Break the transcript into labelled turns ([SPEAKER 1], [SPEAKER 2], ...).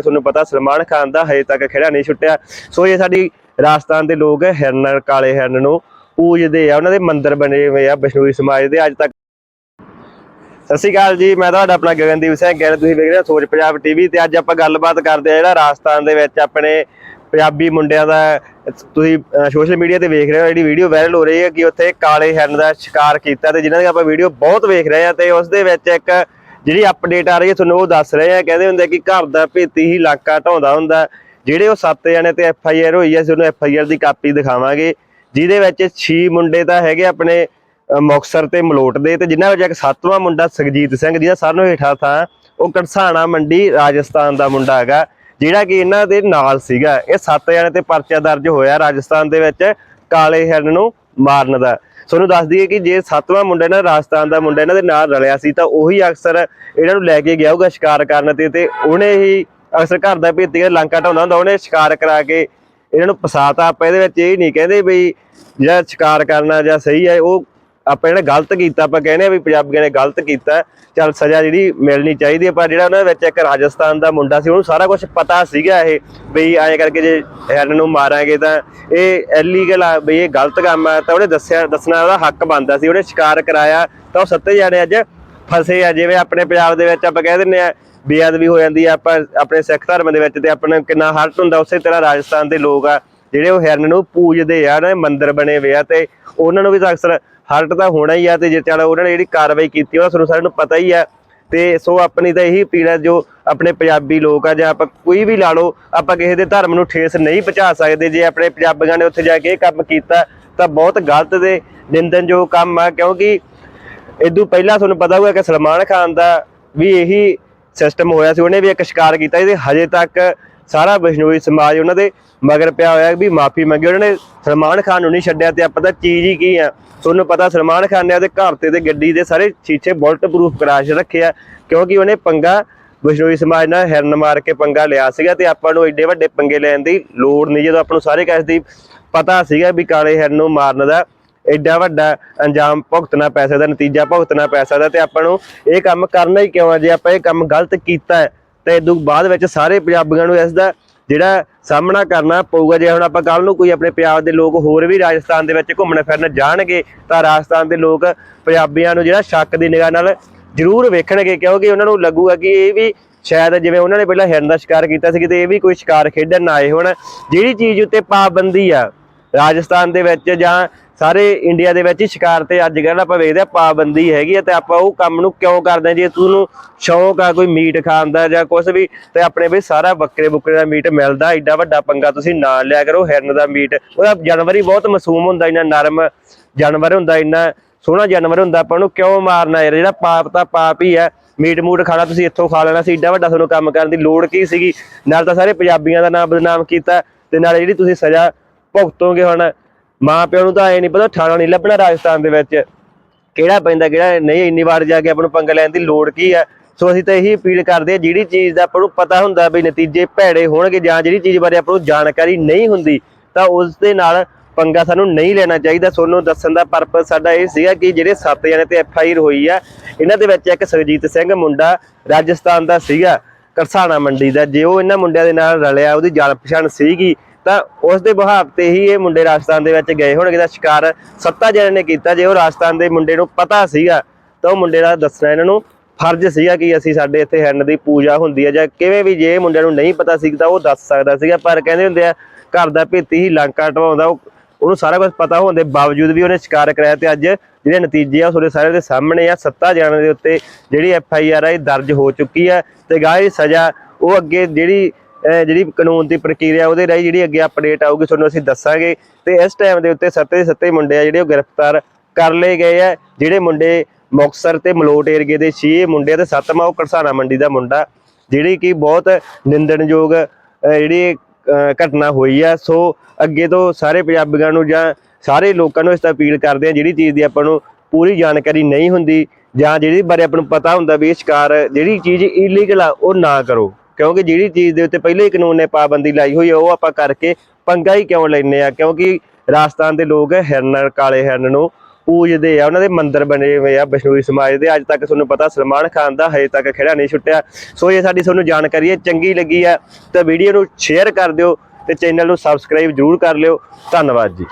[SPEAKER 1] ਤੁਹਾਨੂੰ ਪਤਾ ਸਲਮਾਨ ਖਾਨ ਦਾ ਹਜੇ ਤੱਕ ਖੇੜਾ ਨਹੀਂ ਛੁੱਟਿਆ। ਸੋ ਇਹ ਸਾਡੀ ਰਾਜਸਥਾਨ ਦੇ ਲੋਕ ਹਿਰਨ, ਕਾਲੇ ਹਿਰਨ ਨੂੰ ਪੂਜਦੇ ਆ। ਉਹਨਾਂ ਦੇ ਮੰਦਿਰ ਬਣੇ ਹੋਏ ਆ ਬਿਸ਼ਨੋਈ ਸਮਾਜ ਦੇ ਅੱਜ ਤੱਕ। ਸਤਿ ਸ਼੍ਰੀ ਅਕਾਲ ਜੀ, ਮੈਂ ਤੁਹਾਡਾ ਆਪਣਾ ਗਗਨਦੀਪ ਸਿੰਘ ਗਿੱਲ। ਤੁਸੀਂ ਵੇਖ ਰਹੇ ਹੋ ਸੋਚ ਪੰਜਾਬ ਟੀਵੀ ਤੇ ਅੱਜ ਆਪਾਂ ਗੱਲਬਾਤ ਕਰਦੇ ਆ ਜਿਹੜਾ ਰਾਜਸਥਾਨ ਦੇ ਵਿੱਚ ਆਪਣੇ ਪੰਜਾਬੀ ਮੁੰਡਿਆਂ ਦਾ, ਤੁਸੀਂ ਸੋਸ਼ਲ ਮੀਡੀਆ ਤੇ ਵੇਖ ਰਹੇ ਹੋ ਜਿਹੜੀ ਵੀਡੀਓ ਵਾਇਰਲ ਹੋ ਰਹੀ ਹੈ ਕਿ ਉੱਥੇ ਕਾਲੇ ਹਿਰਨ ਦਾ ਸ਼ਿਕਾਰ ਕੀਤਾ ਤੇ ਜਿਨ੍ਹਾਂ ਦੀ ਆਪਾਂ ਵੀਡੀਓ ਬਹੁਤ ਵੇਖ ਰਹੇ ਆ ਤੇ ਉਸ ਦੇ ਵਿੱਚ ਇੱਕ ਜਿਹੜੀ ਅਪਡੇਟ ਆ ਰਹੀ ਹੈ ਤੁਹਾਨੂੰ ਉਹ ਦੱਸ ਰਹੇ ਆ। ਕਹਿੰਦੇ ਹੁੰਦੇ ਕਿ ਘਰ ਦਾ ਭੇਤੀ ਹੀ ਇਲਾਕਾ ਢਾਉਂਦਾ ਹੁੰਦਾ ਜਿਹੜੇ ਉਹ ਸੱਤ ਜਣੇ ਤੇ ਐਫ ਆਈ ਆਰ ਹੋਈ ਹੈ ਤੁਹਾਨੂੰ ਐਫ ਆਈ ਆਰ ਦੀ ਕਾਪੀ ਦਿਖਾਵਾਂਗੇ। ਜਿਹਦੇ ਵਿੱਚ 6 ਮੁੰਡੇ ਤਾਂ ਹੈਗੇ ਆਪਣੇ ਅ, ਮੁਕਤਸਰ ਤੇ ਮਲੋਟ ਦੇ ਤੇ ਜਿਨ੍ਹਾਂ ਵਿੱਚ ਇੱਕ ਸੱਤਵਾਂ ਮੁੰਡਾ ਸੁਖਜੀਤ ਸਿੰਘ ਜਿਹਦਾ ਸਾਰਿਆਂ ਹੇਠਾਂ ਥਾਂ ਉਹ ਕੜਸਾਣਾ ਮੰਡੀ ਰਾਜਸਥਾਨ ਦਾ ਮੁੰਡਾ ਹੈਗਾ ਜਿਹੜਾ ਕਿ ਇਹਨਾਂ ਦੇ ਨਾਲ ਸੀਗਾ। ਇਹ ਸੱਤ ਜਣੇ ਤੇ ਪਰਚਾ ਦਰਜ ਹੋਇਆ ਰਾਜਸਥਾਨ ਦੇ ਵਿੱਚ ਕਾਲੇ ਹਿਰਨ ਨੂੰ। ਮਾਰਨ ਦਾ। ਤੁਹਾਨੂੰ ਦੱਸ ਦਈਏ ਕਿ ਜੇ ਸੱਤਵਾਂ ਮੁੰਡਾ ਇਹਨਾਂ ਰਾਜਸਥਾਨ ਦਾ ਮੁੰਡਾ ਇਹਨਾਂ ਦੇ ਨਾਲ ਰਲਿਆ ਸੀ, ਤਾਂ ਉਹੀ ਅਕਸਰ ਇਹਨਾਂ ਨੂੰ ਲੈ ਕੇ ਗਿਆ ਹੋਊਗਾ ਸ਼ਿਕਾਰ ਕਰਨ ਤੇ ਤੇ ਉਹਨੇ ਹੀ ਅਕਸਰ ਘਰ ਦਾ ਭੇਤੀ ਲੰਕਾ ਢਾਉਂਦਾ ਹੁੰਦਾ, ਉਹਨੇ ਸ਼ਿਕਾਰ ਕਰਾ ਕੇ ਇਹਨਾਂ ਨੂੰ ਫਸਾਤਾ। ਆਪਾਂ ਇਹਦੇ ਵਿੱਚ ਇਹ ਨਹੀਂ ਕਹਿੰਦੇ ਬਈ ਜਿਹੜਾ ਸ਼ਿਕਾਰ ਕਰਨਾ ਜਾਂ ਸਹੀ ਹੈ, ਉਹ ਆਪਾਂ ਜਿਹੜਾ ਗਲਤ ਕੀਤਾ, ਆਪਾਂ ਕਹਿੰਦੇ ਆ ਵੀ ਪੰਜਾਬੀਆਂ ਨੇ ਗਲਤ ਕੀਤਾ, ਚੱਲ ਸਜ਼ਾ ਜਿਹੜੀ ਮਿਲਣੀ ਚਾਹੀਦੀ ਹੈ, ਪਰ ਜਿਹੜਾ ਉਹਨਾਂ ਵਿੱਚ ਇੱਕ ਰਾਜਸਥਾਨ ਦਾ ਮੁੰਡਾ ਸੀ, ਉਹਨੂੰ ਸਾਰਾ ਕੁਝ ਪਤਾ ਸੀਗਾ ਇਹ ਵੀ ਐਂ ਕਰਕੇ ਜੇ ਹਿਰਨ ਨੂੰ ਮਾਰਾਂਗੇ ਤਾਂ ਇਹ ਇਲੀਗਲ ਆ, ਵੀ ਇਹ ਗਲਤ ਕੰਮ ਆ, ਤਾਂ ਉਹਨੇ ਦੱਸਿਆ, ਦੱਸਣਾ ਉਹਦਾ ਹੱਕ ਬਣਦਾ ਸੀ, ਉਹਨੇ ਸ਼ਿਕਾਰ ਕਰਾਇਆ, ਤਾਂ ਉਹ ਸੱਤੇ ਜਾਣੇ ਅੱਜ ਫਸੇ ਆ, ਜਿਵੇਂ ਆਪਣੇ ਪੰਜਾਬ ਦੇ ਵਿੱਚ ਆਪਾਂ ਕਹਿ ਦਿੰਦੇ ਆ ਬੇਅਦਬੀ ਹੋ ਜਾਂਦੀ ਆ, ਆਪਾਂ ਆਪਣੇ ਸਿੱਖ ਧਰਮ ਦੇ ਵਿੱਚ ਤੇ ਆਪਣਾ ਕਿੰਨਾ ਹਰਟ ਹੁੰਦਾ, ਉਸੇ ਤਰ੍ਹਾਂ ਰਾਜਸਥਾਨ ਦੇ ਲੋਕ ਆ, ਜਿਹੜੇ ਉਹ ਹਿਰਨ ਨੂੰ ਪੂਜਦੇ ਆ, ਉਹਨਾਂ ਦੇ ਮੰਦਿਰ ਬਣੇ ਹੋਏ ਆ, ਤੇ ਉਹਨਾਂ ਨੂੰ ਵੀ ਤਾਂ ਅਕਸਰ ਹਰਟ ਤਾਂ ਹੋਣਾ ਹੀ ਆ ਤੇ ਜੇ ਚੱਲ ਉਹਨਾਂ ਨੇ ਜਿਹੜੀ ਕਾਰਵਾਈ ਕੀਤੀ, ਉਹ ਤੁਹਾਨੂੰ ਸਾਰਿਆਂ ਨੂੰ ਪਤਾ ਹੀ ਆ। ਤੇ ਸੋ ਆਪਣੀ ਤਾਂ ਇਹੀ ਅਪੀਲ ਹੈ ਜੋ ਆਪਣੇ ਪੰਜਾਬੀ ਲੋਕ ਆ, ਜਾਂ ਆਪਾਂ ਕੋਈ ਵੀ ਲਾ ਲਓ, ਆਪਾਂ ਕਿਸੇ ਦੇ ਧਰਮ ਨੂੰ ਠੇਸ ਨਹੀਂ ਪਹੁੰਚਾ ਸਕਦੇ, ਜੇ ਆਪਣੇ ਪੰਜਾਬੀਆਂ ਨੇ ਉੱਥੇ ਜਾ ਕੇ ਇਹ ਕੰਮ ਕੀਤਾ, ਤਾਂ ਬਹੁਤ ਗਲਤ ਤੇ ਨਿੰਦਨਯੋਗ ਕੰਮ ਆ, ਕਿਉਂਕਿ ਇਦੋਂ ਪਹਿਲਾਂ ਤੁਹਾਨੂੰ ਪਤਾ ਹੋਊਗਾ ਕਿ ਸਲਮਾਨ ਖਾਨ ਦਾ ਵੀ ਇਹੀ ਸਿਸਟਮ ਹੋਇਆ ਸੀ, ਉਹਨੇ ਵੀ ਇੱਕ ਸ਼ਿਕਾਰ ਕੀਤਾ, ਇਹਦੇ ਹਜੇ ਤੱਕ ਸਾਰਾ ਬਿਸ਼ਨੋਈ ਸਮਾਜ ਉਹਨਾਂ ਦੇ ਮਗਰ ਪਿਆ ਹੋਇਆ ਵੀ ਮਾਫੀ ਮੰਗੀ। ਉਹਨਾਂ ਨੇ ਸਲਮਾਨ ਖਾਨ ਨੂੰ ਨਹੀਂ ਛੱਡਿਆ ਤੇ ਆਪਾਂ ਤਾਂ ਚੀਜ਼ ਹੀ ਕੀ ਆ? ਤੁਹਾਨੂੰ ਪਤਾ ਸਲਮਾਨ ਖਾਨ ਨੇ ਉਹਦੇ ਘਰ ਤੇ ਤੇ ਗੱਡੀ ਦੇ ਸਾਰੇ ਸ਼ੀਸ਼ੇ ਬੁਲਟ ਪ੍ਰੂਫ ਕਰਾ ਕੇ ਕਿਉਂਕਿ ਉਹਨੇ ਪੰਗਾ ਬਿਸ਼ਨੋਈ ਸਮਾਜ ਨਾਲ ਹਿਰਨ ਮਾਰ ਕੇ ਪੰਗਾ ਲਿਆ ਸੀਗਾ ਤੇ ਆਪਾਂ ਨੂੰ ਐਡੇ ਵੱਡੇ ਪੰਗੇ ਲੈਣ ਦੀ ਲੋੜ ਨਹੀਂ। ਜਦੋਂ ਆਪਾਂ ਨੂੰ ਸਾਰੇ ਕੈਸ ਦੀ ਪਤਾ ਸੀਗਾ ਵੀ ਕਾਲੇ ਹਿਰਨ ਨੂੰ ਮਾਰਨ ਦਾ ਐਡਾ ਵੱਡਾ ਅੰਜਾਮ ਭੁਗਤਣਾ ਪੈ ਸਕਦਾ ਨਤੀਜਾ ਭੁਗਤਣਾ ਪੈ ਸਕਦਾ ਤੇ ਆਪਾਂ ਨੂੰ ਇਹ ਕੰਮ ਕਰਨਾ ਹੀ ਕਿਉਂ ਆ? ਜੇ ਆਪਾਂ ਇਹ ਕੰਮ ਗਲਤ ਕੀਤਾ ਹੈ ਤੇ ਇਦੋਂ ਬਾਅਦ ਵਿੱਚ ਸਾਰੇ ਪੰਜਾਬੀਆਂ ਨੂੰ ਇਸ ਦਾ ਜਿਹੜਾ ਸਾਹਮਣਾ ਕਰਨਾ ਪਊਗਾ, ਜੇ ਹੁਣ ਆਪਾਂ ਕੱਲ ਨੂੰ ਕੋਈ ਆਪਣੇ ਪੰਜਾਬ ਦੇ ਲੋਕ ਹੋਰ ਵੀ ਰਾਜਸਥਾਨ ਦੇ ਵਿੱਚ ਘੁੰਮਣ ਫਿਰਨ ਜਾਣਗੇ, ਤਾਂ ਰਾਜਸਥਾਨ ਦੇ ਲੋਕ ਪੰਜਾਬੀਆਂ ਨੂੰ ਜਿਹੜਾ ਸ਼ੱਕ ਦੀ ਨਿਗਾਹ ਨਾਲ ਜ਼ਰੂਰ ਵੇਖਣਗੇ, ਕਿਉਂਕਿ ਉਹਨਾਂ ਨੂੰ ਲੱਗੂਗਾ ਕਿ ਇਹ ਵੀ ਸ਼ਾਇਦ ਜਿਵੇਂ ਉਹਨਾਂ ਨੇ ਪਹਿਲਾਂ ਹਿਰਨ ਦਾ ਸ਼ਿਕਾਰ ਕੀਤਾ ਸੀ, ਕਿਤੇ ਇਹ ਵੀ ਕੋਈ ਸ਼ਿਕਾਰ ਖੇਡਣ ਨਾ ਆਏ ਹੋਣ। ਜਿਹੜੀ ਚੀਜ਼ ਉੱਤੇ ਪਾਬੰਦੀ ਆ ਰਾਜਸਥਾਨ ਦੇ ਵਿੱਚ ਜਾਂ ਸਾਰੇ ਇੰਡੀਆ ਦੇ ਵਿੱਚ ਹੀ ਸ਼ਿਕਾਰ ਤੇ ਅੱਜ ਕੱਲ੍ਹ ਆਪਾਂ ਵੇਖਦੇ ਆ ਪਾਬੰਦੀ ਹੈਗੀ ਆ ਤੇ ਆਪਾਂ ਉਹ ਕੰਮ ਨੂੰ ਕਿਉਂ ਕਰਦੇ ਆ ਜੇ ਤੁਹਾਨੂੰ ਸ਼ੌਂਕ ਆ ਕੋਈ ਮੀਟ ਖਾਣ ਦਾ ਜਾਂ ਕੁਝ ਵੀ, ਤੇ ਆਪਣੇ ਵੀ ਸਾਰਾ ਬੱਕਰੇ ਬੁੱਕਰੇ ਦਾ ਮੀਟ ਮਿਲਦਾ, ਐਡਾ ਵੱਡਾ ਪੰਗਾ ਤੁਸੀਂ ਨਾ ਲਿਆ ਕਰੋ ਹਿਰਨ ਦਾ ਮੀਟ। ਉਹਦਾ ਜਾਨਵਰ ਹੀ ਬਹੁਤ ਮਾਸੂਮ ਹੁੰਦਾ, ਇੰਨਾ ਨਰਮ ਜਾਨਵਰ ਹੁੰਦਾ, ਇੰਨਾ ਸੋਹਣਾ ਜਾਨਵਰ ਹੁੰਦਾ, ਆਪਾਂ ਉਹਨੂੰ ਕਿਉਂ ਮਾਰਨਾ ਯਾਰ? ਜਿਹੜਾ ਪਾਪ ਤਾਂ ਪਾਪ ਹੀ ਹੈ ਮੀਟ ਮੂਟ ਖਾਣਾ ਤੁਸੀਂ ਇੱਥੋਂ ਖਾ ਲੈਣਾ ਸੀ ਏਡਾ ਵੱਡਾ ਤੁਹਾਨੂੰ ਕੰਮ ਕਰਨ ਦੀ ਲੋੜ ਕੀ ਸੀਗੀ? ਨਾਲ ਤਾਂ ਸਾਰੇ ਪੰਜਾਬੀਆਂ ਦਾ ਨਾਮ ਬਦਨਾਮ ਕੀਤਾ, ਤੇ ਨਾਲ ਜਿਹੜੀ ਤੁਸੀਂ ਸਜ਼ਾ ਭੁਗਤੋਗੇ ਹੁਣ ਮਾਂ ਪਿਓ ਨੂੰ ਤਾਂ ਐ ਨਹੀਂ ਪਤਾ ਠਾਣਾ ਨਹੀਂ ਲੱਭਣਾ ਰਾਜਸਥਾਨ ਦੇ ਵਿੱਚ। ਕਿਹੜਾ ਪੈਂਦਾ, ਕਿਹੜਾ ਨਹੀਂ, ਇੰਨੀ ਵਾਰ ਜਾ ਕੇ ਆਪਾਂ ਨੂੰ ਪੰਗਾ ਲੈਣ ਦੀ ਲੋੜ ਕੀ ਹੈ ਸੋ ਅਸੀਂ ਤਾਂ ਇਹੀ ਅਪੀਲ ਕਰਦੇ ਆ ਜਿਹੜੀ ਚੀਜ਼ ਦਾ ਆਪਾਂ ਨੂੰ ਪਤਾ ਹੁੰਦਾ ਵੀ ਨਤੀਜੇ ਭੈੜੇ ਹੋਣਗੇ ਜਾਂ ਜਿਹੜੀ ਚੀਜ਼ ਬਾਰੇ ਆਪਾਂ ਨੂੰ ਜਾਣਕਾਰੀ ਨਹੀਂ ਹੁੰਦੀ, ਤਾਂ ਉਸ ਦੇ ਨਾਲ ਪੰਗਾ ਸਾਨੂੰ ਨਹੀਂ ਲੈਣਾ ਚਾਹੀਦਾ। ਤੁਹਾਨੂੰ ਦੱਸਣ ਦਾ ਪਰਪਸ ਸਾਡਾ ਇਹ ਸੀਗਾ ਕਿ ਜਿਹੜੇ ਸੱਤ ਜਣੇ ਤੇ ਐਫ ਆਈ ਆਰ ਹੋਈ ਆ, ਇਹਨਾਂ ਦੇ ਵਿੱਚ ਇੱਕ ਸੁਖਜੀਤ ਸਿੰਘ ਮੁੰਡਾ ਰਾਜਸਥਾਨ ਦਾ ਸੀਗਾ, ਕਰਸਾਣਾ ਮੰਡੀ ਦਾ। ਜੇ ਉਹ ਇਹਨਾਂ ਮੁੰਡਿਆਂ ਦੇ ਨਾਲ ਰਲਿਆ, ਉਹਦੀ ਜਾਣ ਪਛਾਣ ਸੀਗੀ ਤਾਂ ਉਸ ਦੇ ਬਹਾਵ ਤੇ ਹੀ ਇਹ ਮੁੰਡੇ ਰਾਜਸਥਾਨ ਦੇ ਵਿੱਚ ਗਏ ਹੋਣਗੇ ਦਾ ਸ਼ਿਕਾਰ ਸੱਤਾ ਜਣੇ ਨੇ ਕੀਤਾ ਜੇ ਉਹ ਰਾਜਸਥਾਨ ਦੇ ਮੁੰਡੇ ਨੂੰ ਪਤਾ ਸੀਗਾ ਤਾਂ ਉਹ ਮੁੰਡੇ ਦਾ ਦੱਸਣਾ ਇਹਨਾਂ ਨੂੰ ਫਰਜ਼ ਸੀਗਾ ਕਿ ਅਸੀਂ ਸਾਡੇ ਇੱਥੇ ਹਿਰਨ ਦੀ ਪੂਜਾ ਹੁੰਦੀ ਹੈ ਜਾਂ ਕਿਵੇਂ ਵੀ ਜੇ ਇਹ ਨੂੰ ਨਹੀਂ ਪਤਾ ਸੀ ਤਾਂ ਉਹ ਦੱਸ ਸਕਦਾ ਸੀਗਾ, ਪਰ ਕਹਿੰਦੇ ਹੁੰਦੇ ਆ ਘਰ ਦਾ ਭੇਤੀ ਹੀ ਲੰਕਾ ਟਵਾਉਂਦਾ ਉਹ ਉਹਨੂੰ ਸਾਰਾ ਕੁਝ ਪਤਾ ਹੋਣ ਦੇ ਬਾਵਜੂਦ ਵੀ ਉਹਨੇ ਸ਼ਿਕਾਰ ਕਰਾਇਆ ਤੇ ਅੱਜ ਜਿਹੜੇ ਨਤੀਜੇ ਆ ਉਹ ਤੁਹਾਡੇ ਸਾਰਿਆਂ ਦੇ ਸਾਹਮਣੇ ਆ, ਸੱਤਾ ਜਣਾਂ ਦੇ ਉੱਤੇ ਜਿਹੜੀ ਐਫ ਆਈ ਆਰ ਆ ਇਹ ਦਰਜ ਹੋ ਚੁੱਕੀ ਆ ਤੇ ਗਾਹ ਦੀ ਸਜ਼ਾ ਉਹ ਅੱਗੇ ਜਿਹੜੀ ਜਿਹੜੀ ਕਾਨੂੰਨ ਦੀ ਪ੍ਰਕਿਰਿਆ ਉਹਦੇ ਰਾਹੀਂ ਜਿਹੜੀ ਅੱਗੇ ਅਪਡੇਟ ਆਊਗੀ, ਤੁਹਾਨੂੰ ਅਸੀਂ ਦੱਸਾਂਗੇ। ਤੇ ਇਸ ਟਾਈਮ ਦੇ ਉੱਤੇ ਸੱਤੇ ਦੇ ਸੱਤੇ ਮੁੰਡੇ ਆ ਜਿਹੜੇ ਉਹ ਗ੍ਰਿਫਤਾਰ ਕਰ ਲਏ ਗਏ ਆ। ਜਿਹੜੇ ਮੁੰਡੇ ਮੁਕਤਸਰ ਤੇ ਮਲੋਟ ਏਰੀਏ ਦੇ 6 ਮੁੰਡੇ ਆ ਤੇ ਸੱਤਵਾਂ ਉਹ ਕਰਸਾਨਾ ਮੰਡੀ ਦਾ ਮੁੰਡਾ, ਜਿਹੜੀ ਕਿ ਬਹੁਤ ਨਿੰਦਣਯੋਗ ਜਿਹੜੀ ਘਟਨਾ ਹੋਈ ਆ। ਸੋ ਅੱਗੇ ਤੋਂ ਸਾਰੇ ਪੰਜਾਬੀਆਂ ਨੂੰ ਜਾਂ ਸਾਰੇ ਲੋਕਾਂ ਨੂੰ ਇਸ ਦਾ ਅਪੀਲ ਕਰਦੇ ਆ, ਜਿਹੜੀ ਚੀਜ਼ ਦੀ ਆਪਾਂ ਨੂੰ ਪੂਰੀ ਜਾਣਕਾਰੀ ਨਹੀਂ ਹੁੰਦੀ ਜਾਂ ਜਿਹਦੇ ਬਾਰੇ ਆਪਾਂ ਨੂੰ ਪਤਾ ਹੁੰਦਾ ਵੀ ਇਹ ਸ਼ਿਕਾਰ, ਜਿਹੜੀ ਚੀਜ਼ ਇਲੀਗਲ ਆ, ਉਹ ਨਾ ਕਰੋ। ਕਿਉਂਕਿ ਜਿਹੜੀ ਚੀਜ਼ ਦੇ ਉੱਤੇ ਪਹਿਲੇ ਹੀ ਕਾਨੂੰਨ ਨੇ ਪਾਬੰਦੀ ਲਾਈ ਹੋਈ ਹੈ ਉਹ ਆਪਾਂ ਕਰਕੇ ਪੰਗਾ ਹੀ ਕਿਉਂ ਲੈਨੇ ਆ? ਕਿਉਂਕਿ ਰਾਜਸਥਾਨ ਦੇ ਲੋਕ ਹਿਰਨ, ਕਾਲੇ ਹਿਰਨ ਨੂੰ ਪੂਜਦੇ ਆ, ਉਹਨਾਂ ਦੇ ਮੰਦਰ ਬਣੇ ਹੋਏ ਆ ਬਿਸ਼ਨੋਈ ਸਮਾਜ ਦੇ। ਅੱਜ ਤੱਕ ਤੁਹਾਨੂੰ ਪਤਾ ਸਲਮਾਨ ਖਾਨ ਦਾ ਹਜੇ ਤੱਕ ਖੇੜਾ ਨਹੀਂ ਛੁੱਟਿਆ। ਸੋ ਇਹ ਸਾਡੀ ਤੁਹਾਨੂੰ ਜਾਣਕਾਰੀ ਹੈ, ਚੰਗੀ ਲੱਗੀ ਆ ਤਾਂ ਵੀਡੀਓ ਨੂੰ ਸ਼ੇਅਰ ਕਰ ਦਿਓ ਤੇ ਚੈਨਲ ਨੂੰ ਸਬਸਕ੍ਰਾਈਬ ਜਰੂਰ ਕਰ ਲਿਓ। ਧੰਨਵਾਦ ਜੀ।